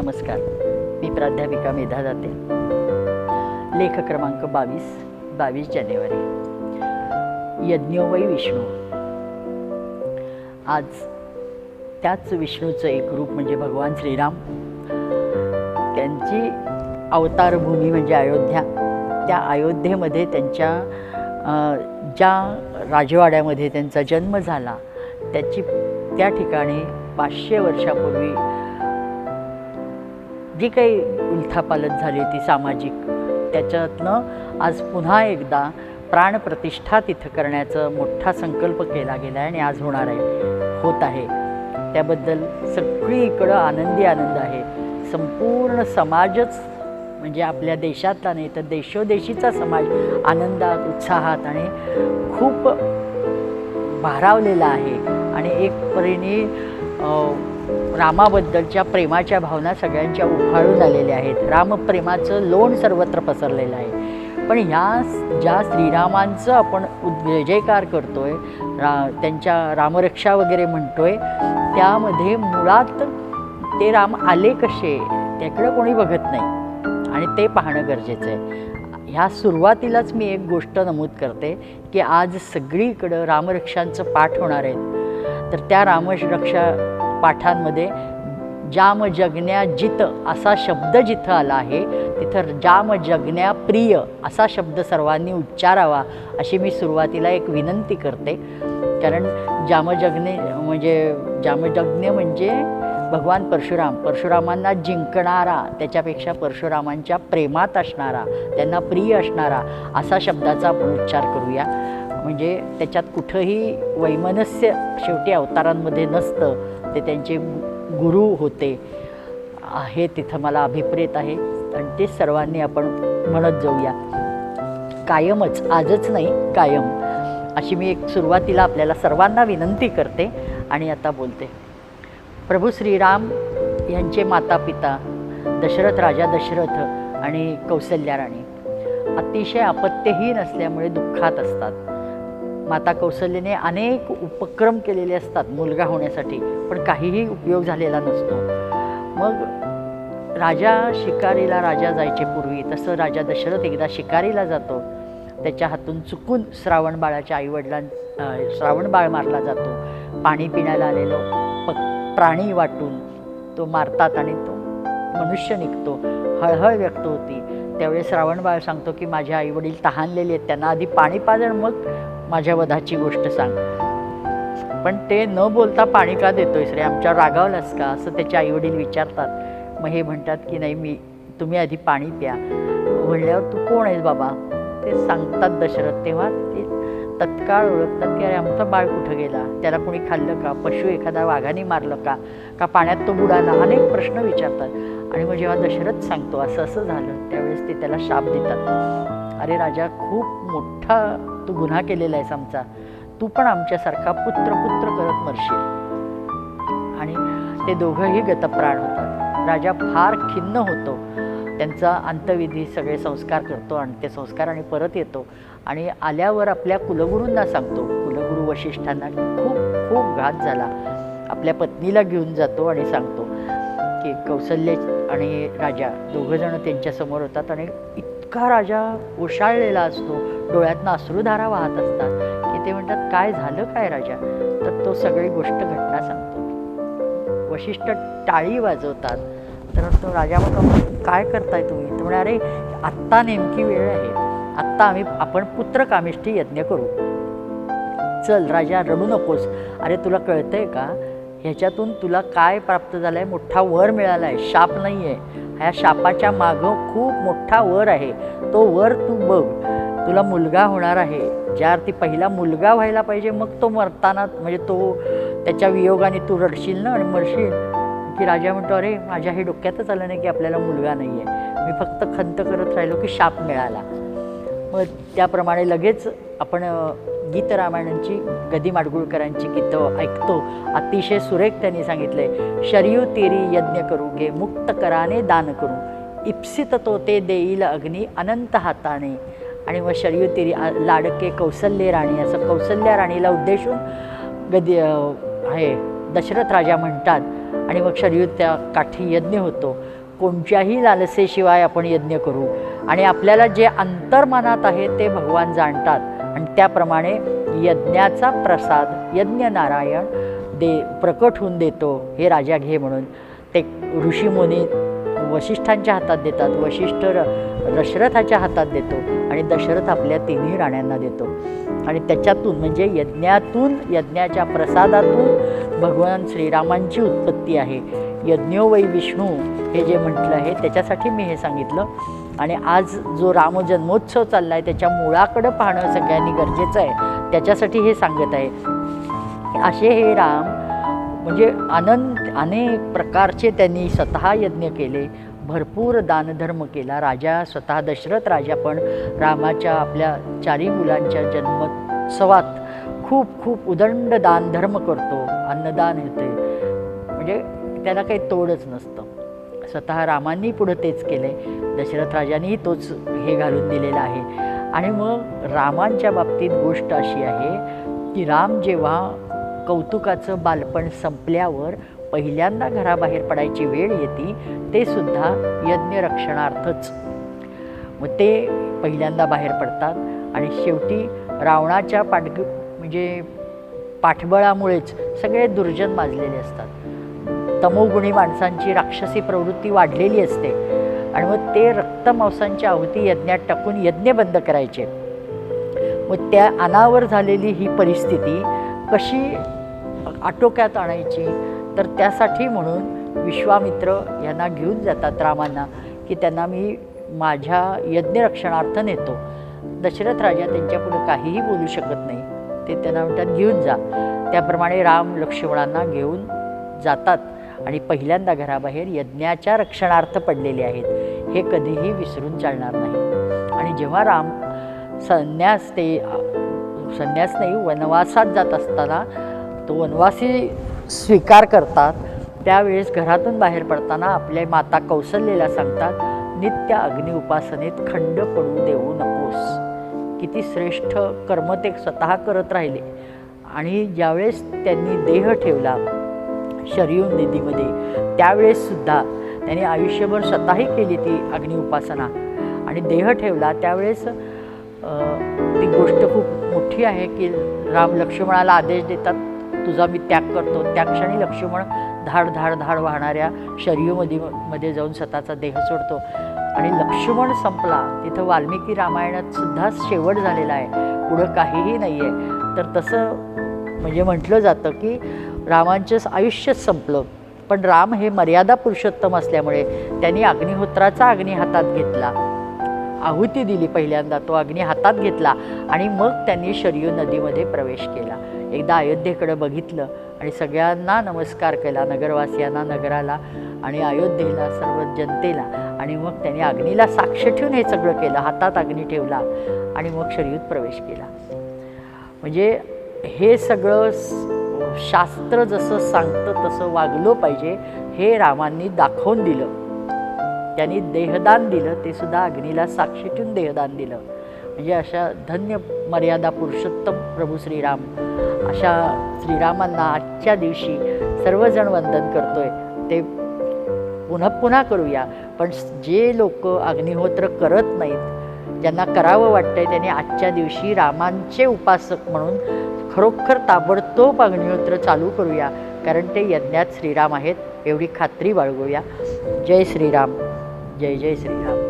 नमस्कार. मी प्राध्यापिका मेधा जाते लेख क्रमांक बावीस बावीस जानेवारी. यज्ञोवय विष्णू. आज त्याच विष्णूचं एक रूप म्हणजे भगवान श्रीराम. त्यांची अवतारभूमी म्हणजे अयोध्या. त्या अयोध्येमध्ये त्यांच्या ज्या राजवाड्यामध्ये त्यांचा जन्म झाला त्याची त्या ठिकाणी पाचशे वर्षापूर्वी जी काही उलथापालथ झाली होती सामाजिक त्याच्यातनं आज पुन्हा एकदा प्राणप्रतिष्ठा तिथं करण्याचं मोठा संकल्प केला गेला आहे आणि आज होणार आहे होत आहे. त्याबद्दल सगळीकडं आनंदी आनंद आहे. संपूर्ण समाजच म्हणजे आपल्या देशातला नाही तर देशोदेशीचा समाज आनंदात उत्साहात आणि खूप भारावलेला आहे. आणि एक परीने रामाबद्दलच्या प्रेमाच्या भावना सगळ्यांच्या उफाळून आलेल्या आहेत. रामप्रेमाचं लोण सर्वत्र पसरलेलं आहे. पण ह्या ज्या श्रीरामांचं आपण उद जय करतो आहे रा त्यांच्या रामरक्षा वगैरे म्हणतो आहे त्यामध्ये मुळात ते राम आले कसे त्याकडं कोणी बघत नाही. आणि ते पाहणं गरजेचं आहे. ह्या सुरुवातीलाच मी एक गोष्ट नमूद करते की आज सगळीकडं रामरक्षांचं पाठ होणार आहेत. तर त्या रामरक्षा पाठांमध्ये जाम जगण्या जित असा शब्द जिथं आला आहे तिथं जाम जगण्या प्रिय असा शब्द सर्वांनी उच्चारावा अशी मी सुरुवातीला एक विनंती करते. कारण जामजज्ञे म्हणजे जामजज्ञ म्हणजे भगवान परशुराम. परशुरामांना जिंकणारा त्याच्यापेक्षा परशुरामांच्या प्रेमात असणारा त्यांना प्रिय असणारा असा शब्दाचा आपण उच्चार करूया. म्हणजे त्याच्यात कुठंही वैमनस्य शेवटी अवतारांमध्ये नसतं. ते त्यांचे गुरु होते हे तिथं मला अभिप्रेत आहे. आणि ते सर्वांनी आपण म्हणत जाऊया. कायमच आजच नाही कायम. अशी मी एक सुरुवातीला आपल्याला सर्वांना विनंती करते आणि आता बोलते. प्रभू श्रीराम यांचे माता पिता दशरथ राजा दशरथ आणि कौसल्याराणी अतिशय आपत्यहीन असल्यामुळे दुःखात असतात. माता कौशल्यने अनेक उपक्रम केलेले असतात मुलगा होण्यासाठी पण काहीही उपयोग झालेला नसतो. मग राजा शिकारीला राजा जायचे पूर्वी तसं राजा दशरथ एकदा शिकारीला जातो. त्याच्या हातून चुकून श्रावण बाळाच्या आईवडिलां श्रावण बाळ मारला जातो. पाणी पिण्याला आलेलं प प्राणी वाटून तो मारतात आणि तो मनुष्य निघतो. हळहळ व्यक्त होती. त्यावेळेस श्रावण बाळ सांगतो की माझे आईवडील तहानलेले आहेत. त्यांना आधी पाणी पाजण मग माझ्या वधाची गोष्ट सांग. पण ते न बोलता पाणी का देतोयस रे? आमच्या रागावलास का? असं त्याचे आईवडील विचारतात. मग हे म्हणतात की नाही मी तुम्ही आधी पाणी प्या. म्हणल्यावर तू कोण आहेस बाबा? ते सांगतात दशरथ. तेव्हा ते तत्काळ ओळखतात की अरे आमचं बाळ कुठं गेला? त्याला कोणी खाल्लं का? पशु एखादा वाघाने मारलं का? का पाण्यात तो बुडाला? अनेक प्रश्न विचारतात. आणि मग जेव्हा दशरथ सांगतो असं असं झालं त्यावेळेस ते त्याला शाप देतात. अरे राजा खूप मोठा तू गुन्हा केलेला आहेस आमचा तू पण आमच्यासारखा पुत्र पुत्र करत मरशील. आणि ते दोघंही गतप्राण होतात. राजा फार खिन्न होतो. त्यांचा अंतविधी सगळे संस्कार करतो आणि ते संस्कार आणि परत येतो. आणि आल्यावर आपल्या कुलगुरूंना सांगतो. कुलगुरू वशिष्ठांना खूप खूप घात झाला. आपल्या पत्नीला घेऊन जातो आणि सांगतो की कौशल्य आणि राजा दोघंजणं त्यांच्यासमोर होतात आणि इतका राजा ओशाळलेला असतो. डोळ्यातनं अश्रुधारा वाहत असतात. की ते म्हणतात काय झालं काय राजा? तर तो सगळी गोष्ट घटना सांगतो. वशिष्ठ टाळी वाजवतात. तर तो राजा मग काय करताय तुम्ही? तो म्हणे अरे आत्ता नेमकी वेळ आहे. आत्ता आम्ही आपण पुत्रकामिष्ठी यज्ञ करू. चल राजा रडू नकोस. अरे तुला कळतंय का? ह्याच्यातून तुला काय प्राप्त झालं आहे मोठा वर मिळाला आहे शाप नाही आहे ह्या शापाच्या मागं खूप मोठा वर आहे. तो वर तू बघ. तुला मुलगा होणार आहे. ज्या अर्थी पहिला मुलगा व्हायला पाहिजे मग तो मरताना म्हणजे तो त्याच्या वियोगाने तू रडशील ना आणि मरशील. की राजा म्हणतो अरे माझ्या हे डोक्यातच आलं नाही की आपल्याला मुलगा नाही आहे मी फक्त खंत करत राहिलो की शाप मिळाला. मग त्याप्रमाणे लगेच आपण गीत रामायणांची गदी माडगुळकरांची गीतं ऐकतो. अतिशय सुरेख त्यांनी सांगितलंय शर्यू तेरी यज्ञ करू गे मुक्त कराने दान करू. इप्सित तो ते देईल अग्नी अनंत हाताने. आणि मग शर्यू लाडके कौसल्य राणी असं कौसल्या राणीला उद्देशून गदी आहे दशरथ राजा म्हणतात. आणि मग शरीर त्या काठी यज्ञ होतो. कोणत्याही लालसेशिवाय आपण यज्ञ करू. आणि आपल्याला जे अंतर्मनात आहे ते भगवान जाणतात. आणि त्याप्रमाणे यज्ञाचा प्रसाद यज्ञ नारायण दे प्रकट होऊन देतो हे राजा घे म्हणून. ते ऋषीमुनी वशिष्ठांच्या हातात देतात. वशिष्ठ र दशरथाच्या हातात देतो. आणि दशरथ आपल्या तिन्ही राण्यांना देतो. आणि त्याच्यातून म्हणजे यज्ञातून यज्ञाच्या प्रसादातून भगवान श्रीरामांची उत्पत्ती आहे. यज्ञो वै विष्णू हे जे म्हटलं आहे त्याच्यासाठी मी हे सांगितलं. आणि आज जो रामजन्मोत्सव चालला आहे त्याच्या मुळाकडं पाहणं सगळ्यांनी गरजेचं आहे. त्याच्यासाठी हे सांगत आहे. असे हे राम म्हणजे आनंद अनेक प्रकारचे त्यांनी स्वतः यज्ञ केले. भरपूर दानधर्म केला. राजा स्वतः दशरथ राजा पण रामाच्या आपल्या चारी मुलांच्या जन्मोत्सवात खूप खूप उदंड दानधर्म करतो. अन्नदान होते म्हणजे त्याला काही तोडच नसतं. स्वतः रामांनी पुढं तेच केलं. आहे दशरथ राजांनीही तोच हे घालून दिलेला आहे. आणि मग रामांच्या बाबतीत गोष्ट अशी आहे की राम जेव्हा कौतुकाचं बालपण संपल्यावर पहिल्यांदा घराबाहेर पडायची वेळ येते ते सुद्धा यज्ञ रक्षणार्थच. मग ते पहिल्यांदा बाहेर पडतात आणि शेवटी रावणाच्या पाठग म्हणजे पाठबळामुळेच सगळे दुर्जन माजलेले असतात. तमोगुणी माणसांची राक्षसी प्रवृत्ती वाढलेली असते आणि मग ते रक्तमांसांची आहुती यज्ञात टाकून यज्ञ बंद करायचे. मग त्या अनावर झालेली ही परिस्थिती कशी आटोक्यात आणायची? तर त्यासाठी म्हणून विश्वामित्र यांना घेऊन जातात रामांना की त्यांना मी माझ्या यज्ञरक्षणार्थ नेतो. दशरथ राजा त्यांच्यापुढे काहीही बोलू शकत नाही. ते त्यांना म्हणतात घेऊन जा. त्याप्रमाणे राम लक्ष्मणांना घेऊन जातात आणि पहिल्यांदा घराबाहेर यज्ञाच्या रक्षणार्थ पडलेले आहेत. हे कधीही विसरून चालणार नाही. आणि जेव्हा राम संन्यास ते संन्यास नाही वनवासात जात असताना तो वनवासी स्वीकार करतात त्यावेळेस घरातून बाहेर पडताना आपल्या माता कौशल्यला सांगतात नित्य अग्नि उपासनेत खंड पडू देऊ नकोस. किती श्रेष्ठ कर्म ते स्वतः करत राहिले. आणि ज्यावेळेस त्यांनी देह ठेवला शरीर निधीमध्ये त्यावेळेससुद्धा त्यांनी आयुष्यभर स्वतःही केली ती अग्नि उपासना. आणि देह ठेवला त्यावेळेस ती गोष्ट खूप मोठी आहे की राम लक्ष्मणाला आदेश देतात तुझा मी त्याग करतो. त्या क्षणी लक्ष्मण धाड धाड धाड वाहणाऱ्या शरीरमध्ये मध्ये जाऊन स्वतःचा देह सोडतो. आणि लक्ष्मण संपला. तिथं वाल्मिकी रामायणात सुद्धा शेवट झालेला आहे. पुढं काहीही नाही आहे तर तसं म्हणजे म्हटलं जातं की रामांचं आयुष्यच संपलं. पण राम हे मर्यादा पुरुषोत्तम असल्यामुळे त्यांनी अग्निहोत्राचा अग्नी हातात घेतला. आहुती दिली पहिल्यांदा. तो अग्नी हातात घेतला आणि मग त्यांनी शरयू नदीमध्ये प्रवेश केला. एकदा अयोध्येकडं बघितलं आणि सगळ्यांना नमस्कार केला नगरवासियांना नगराला आणि अयोध्येला सर्व जनतेला. आणि मग त्यांनी अग्नीला साक्ष ठेवून हे सगळं केलं हातात अग्नी ठेवला आणि मग शरीरात प्रवेश केला. म्हणजे हे सगळं शास्त्र जसं सांगतं तसं वागलो पाहिजे हे रामांनी दाखवून दिलं. त्यांनी देहदान दिलं ते सुद्धा अग्नीला साक्षी ठेवून देहदान दिलं. म्हणजे अशा धन्य मर्यादा पुरुषोत्तम प्रभू श्रीराम अशा श्रीरामांना आजच्या दिवशी सर्वजण वंदन करतोय. ते पुन्हा पुन्हा करूया. पण जे लोक अग्निहोत्र करत नाहीत ज्यांना करावं वाटतंय त्यांनी आजच्या दिवशी रामांचे उपासक म्हणून खरोखर ताबडतोब अग्निहोत्र चालू करूया. कारण ते यज्ञात श्रीराम आहेत एवढी खात्री बाळगूया. जय श्रीराम. जय जय श्रीराम.